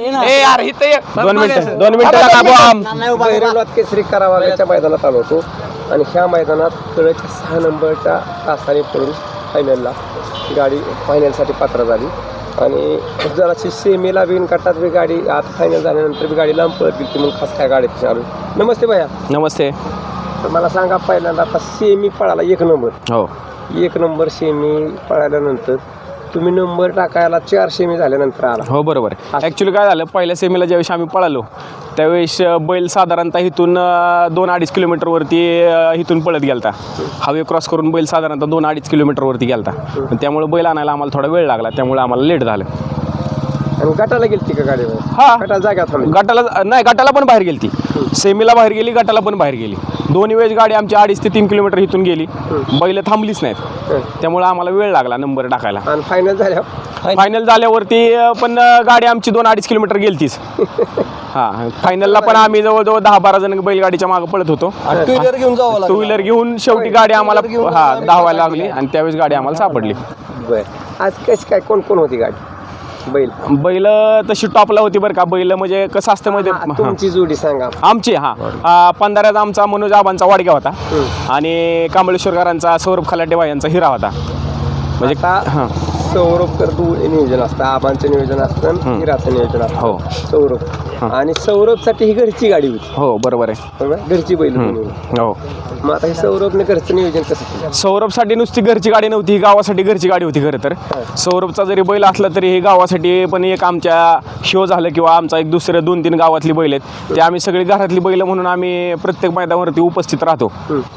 ए यार इथं ये. दोन मिनिटं दोन मिनिटं नका बुवा. भैरवनाथ केसरी मैदानात आलो होतो. आणि ह्या मैदानात कळच्या सहा नंबरच्या तासाने पडून फायनलला गाडी फायनलसाठी पात्र झाली. आणि जराशी सेमीला बिन कटात बी गाडी आता फायनल झाल्यानंतर बी गाडी लांब पळत गेली म्हणून खास काय गाडीत आलो. नमस्ते भैया. नमस्ते. तर मला सांगा पहिल्यांदा आता सेमी पळाला एक नंबर. हो. एक नंबर सेमी पळाल्यानंतर तुम्ही नंबर टाकायला चार सेमी झाल्यानंतर आला. हो बरोबर. ॲक्च्युली काय झालं पहिल्या सेमीला ज्यावेळेस आम्ही पळालो त्यावेळेस बैल साधारणतः इथून दोन अडीच किलोमीटरवरती इथून पळत गेलता. हवे क्रॉस करून बैल साधारणतः दोन अडीच किलोमीटरवरती गेलता. त्यामुळे बैल आणायला आम्हाला थोडा वेळ लागला त्यामुळे आम्हाला लेट झालं. आणि गटाला गेलती का गाडी हा. गटाला जागा थांबली. गटाला नाही गटाला पण बाहेर गेली ती सेमीला बाहेर गेली गटाला पण बाहेर गेली. दोन्ही वेळेस गाडी आमची अडीच ते तीन किलोमीटर इथून गेली. बैल थांबलीच नाहीत. त्यामुळे आम्हाला वेळ लागला नंबर टाकायला. आणि फायनल झाल्यावर? फायनल झाल्यावरती पण गाडी आमची दोन अडीच किलोमीटर गेलतीच. हा फायनलला पण आम्ही जवळजवळ दहा बारा जण बैलगाडीच्या मागे पळत होतो. टू व्हीलर घेऊन जावं टू व्हीलर घेऊन शेवटी गाडी आम्हाला हा धावायला लागली आणि त्यावेळेस गाडी आम्हाला सापडली. बर. आज कशी काय कोण कोण होती गाडी? बैल. बैल तशी टॉपला होती बरं का. बैल म्हणजे कसं असतं हा, तुमची जोडी सांगा. आमची हा. आ, पंधराचा आमचा मनोज आबांचा वाडगा होता. आणि कांबळेश्वरकरांचा सौरभ खलाटेबा यांचा हिरा होता. म्हणजे हां. सौरभकर दू नियोजन असतं. आबांचं नियोजन असतं हिराचं नियोजन असतं. हो. सौरभ. आणि सौरभसाठी ही घरची गाडी होती. हो बरोबर आहे. बरोबर घरची बैल होती. हो. मग आता हे सौरभने घरचं नियोजन कसं केलं? सौरभसाठी नुसती घरची गाडी नव्हती ही गावासाठी घरची गाडी होती खरं तर. सौरभचा जरी बैल असला तरी हे गावासाठी पण एक आमच्या शो झालं किंवा आमचा एक दुसरं दोन तीन गावातली बैल आहेत. ते आम्ही सगळी घरातली बैल म्हणून आम्ही प्रत्येक मैदानावरती उपस्थित राहतो.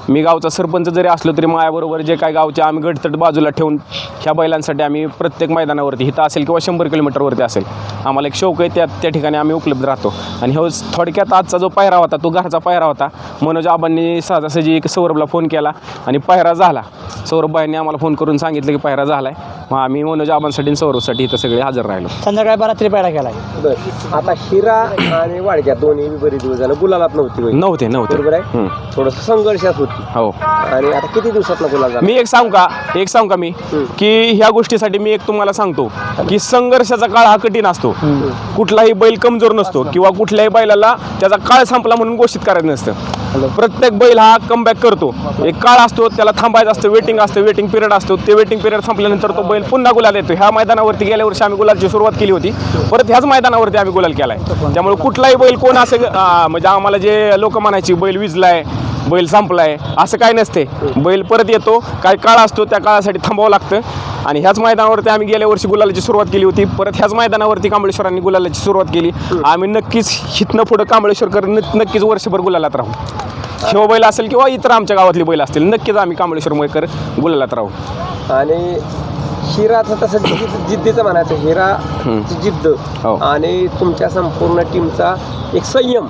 मी गावचा सरपंच जरी असलो तरी माझ्याबरोबर जे काय गावचे आम्ही गटतट बाजूला ठेवून ह्या बैलांसाठी आम्ही प्रत्येक मैदानावरती इथं असेल किंवा शंभर किलोमीटरवरती असेल आम्हाला एक शौक आहे त्या त्या ठिकाणी आम्ही उपलब्ध राहतो. आणि हो थोडक्यात आजचा जो पायरा होता तो घरचा पायरा होता. मनोज आबांनी सहजासहजी एक सौरभला फोन केला आणि पायरा झाला. सौरभ भाईंनी आम्हाला फोन करून सांगितलं की पायरा झाला आहे मग आम्ही मनोज आबांसाठी आणि सौरभसाठी इथं सगळे हजर राहिलो. संध्याकाळी बारात्री पेढा केलाय. बर. आता हिरा आणि वाडग्या दोन्ही बी बरेच दिवस झालं. गुलालात नव्हती नव्हते नव्हते. बरोबर आहे. थोडस संघर्षात होती. हो. आणि आता किती दिवसात गुलाल मी एक सांगू का? एक सांगू का मी? की ह्या गोष्टीसाठी मी एक तुम्हाला सांगतो की संघर्षाचा काळ हा कठीण असतो. कुठलाही बैल कमजोर नसतो किंवा कुठल्याही बैलाला त्याचा काळ संपला म्हणून घोषित करायचं नसतं. प्रत्येक बैल हा कमबॅक करतो. एक काळ असतो त्याला थांबायचं असतं वेटिंग असतं वेटिंग पिरियड असतो. ते वेटिंग पिरियड संपल्यानंतर तो बैल पुन्हा गुलाल येतो. ह्या मैदानावरती गेल्या वर्षी आम्ही गुलालची सुरुवात केली होती. परत ह्याच मैदानावरती आम्ही गुलाल आहे त्यामुळे कुठलाही बैल कोण असं म्हणजे आम्हाला जे लोक म्हणायची बैल विजलाय बैल संपलाय असं काय नसते. बैल परत येतो काय काळ असतो त्या काळासाठी थांबावं लागतं. आणि ह्याच मैदानावरती आम्ही गेल्या वर्षी गुलालाची सुरुवात केली होती. परत ह्याच मैदानावरती कांबळेश्वरांनी गुलालाची सुरुवात केली. आम्ही नक्कीच हिथनं पुढं कांबळेश्वरकर नक्कीच वर्षभर गुलालात राहू. शिव बैल असेल किंवा इतर आमच्या गावातली बैल असतील नक्कीच आम्ही कांबळेश्वर मयकर गुलालात राहू. आणि हिराचं तसं जिद्द- जिद्दीचं म्हणायचं हिरा जिद्द. हो. आणि तुमच्या संपूर्ण टीमचा एक संयम.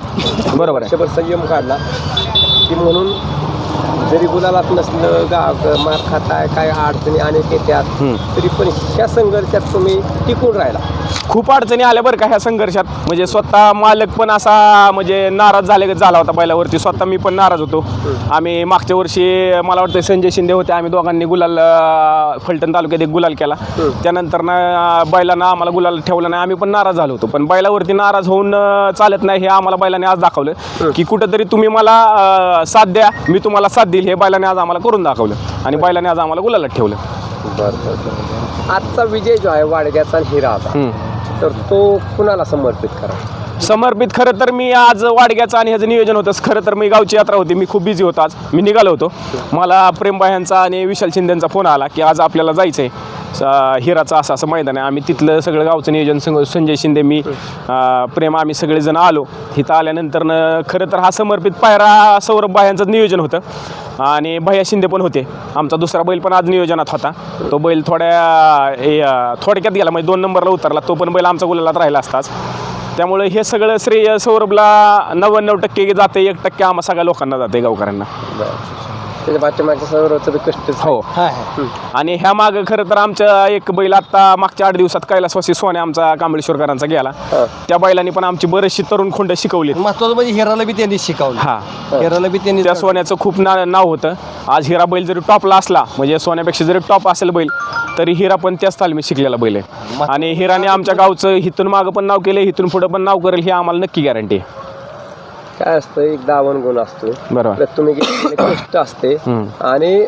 बरोबर आहे. संयम काढला. की म्हणून जरी गुलालात नसलं गाव मार खाताय काय अडचणी अनेक येतात तरी पण ह्या संघर्षात तुम्ही टिकून राहिला. खूप अडचणी आल्या बरं का ह्या संघर्षात. म्हणजे स्वतः मालक पण असा म्हणजे नाराज झाले झाला होता बैलावरती. स्वतः मी पण नाराज होतो. आम्ही मागच्या वर्षी मला वाटतं संजय शिंदे होते. आम्ही दोघांनी गुलाल फलटण तालुक्यात एक गुलाल केला. त्यानंतर ना बैलांना आम्हाला गुलाल ठेवला नाही. आम्ही पण नाराज झालो होतो. पण बैलावरती नाराज होऊन चालत नाही हे आम्हाला बैलाने आज दाखवलं. की कुठंतरी तुम्ही मला साथ द्या. मी तुम्हाला साथ देईल. हे बैलाने आज आम्हाला करून दाखवलं. आणि बैलाने आज आम्हाला गुलालात ठेवलं. आजचा विजय जो आहे वाडग्याचा हिराचा हम्म. तर तो कुणाला समर्पित करा? समर्पित खरं तर मी आज वाडग्याचं आणि ह्याचं नियोजन होतं. खरं तर मी गावची यात्रा होती. मी खूप बिझी होतो आज. मी निघालो होतो. मला प्रेमबा यांचा आणि विशाल शिंदेचा फोन आला की आज आपल्याला जायचं आहे हिराचं असं असं मैदान आहे. आम्ही तिथलं सगळं गावचं नियोजन संग संजय शिंदे मी अं, प्रेम आम्ही सगळेजण आलो. इथं आल्यानंतर खरं तर हा समर्पित पायरा सौरभ यांचं नियोजन होतं. आणि भैया शिंदे पण होते. आमचा दुसरा बैल पण आज नियोजनात होता. तो बैल थोड्या थोडक्यात गेला म्हणजे दोन नंबरला उतरला. तो पण बैल आमचा गुलालात राहिला असताच त्यामुळे हे सगळं श्रेय सौरभला नव्याण्णव टक्के जाते एक टक्के आम्हा सगळ्या लोकांना जाते गावकऱ्यांना. त्याच्या पाठीमागच्या कष्ट हो. हा हा. आणि ह्या माग खरं तर आमच्या एक बैल आता मागच्या आठ दिवसात कैलासवासी सोने आमचा कांबळेश्वरकरांचा गेला. त्या बैलांनी पण आमची बरेचशी तरुण खोंड शिकवली महत्वाचं म्हणजे हिराला बी त्यांनी शिकवलं. हा. हिराला बी त्यांनी त्या सोन्याचं खूप ना नाव होतं. आज हिरा बैल जरी टॉपला असला म्हणजे सोन्यापेक्षा जरी टॉप असेल बैल तरी हिरा पण त्याच तालमी शिकलेला बैल आहे. आणि हिराने आमच्या गावचं हिथून मागं पण नाव केलं हिथून पुढं पण नाव करेल ही आम्हाला नक्की गॅरंटी आहे. काय असतं एक दावण गुण असतो. बरोबर. तुम्ही घेतलेले कष्ट असते हम्म. आणि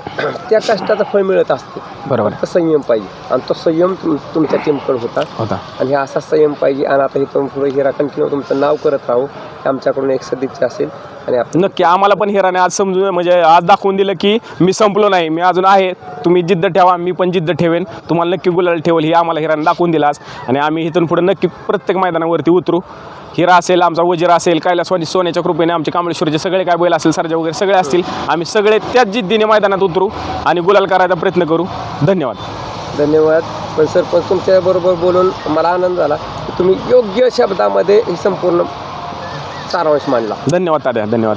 त्या कष्टाचं फळ मिळत असते. बरोबर. संयम पाहिजे. आणि तो संयम तुम- तुमच्या टीमकडे होता. होता. आणि हे असा संयम पाहिजे. आणि आता इथून पुढे हिरा कंटिन्यू तुमचं नाव करत राहू. हे आमच्याकडून एक सदिच्छा असेल. आपण नक्की आम्हाला पण हिराने आज समजून म्हणजे आज दाखवून दिलं की मी संपलो नाही मी अजून आहे. तुम्ही जिद्द ठेवा मी पण जिद्द ठेवेन. तुम्हाला नक्की गुलाल ठेवल ही आम्हाला हिराने दाखवून दिला आज. आणि आम्ही इथून पुढे नक्की प्रत्येक मैदानावरती उतरू. हिरा असेल आमचा वजीर असेल कैलासवानी सोन्याच्या कृपेने आमचे कांबळेश्वरचे सगळे काय बैल असेल सरजा वगैरे सगळे असतील आम्ही सगळे त्याच जिद्दीने मैदानात उतरू आणि गुलाल करायचा प्रयत्न करू. धन्यवाद. धन्यवाद. पण सरपंच तुमच्याबरोबर बोलून मला आनंद झाला. तुम्ही योग्य शब्दामध्ये ही संपूर्ण सारांश मांडला. धन्यवाद तात्या धन्यवाद.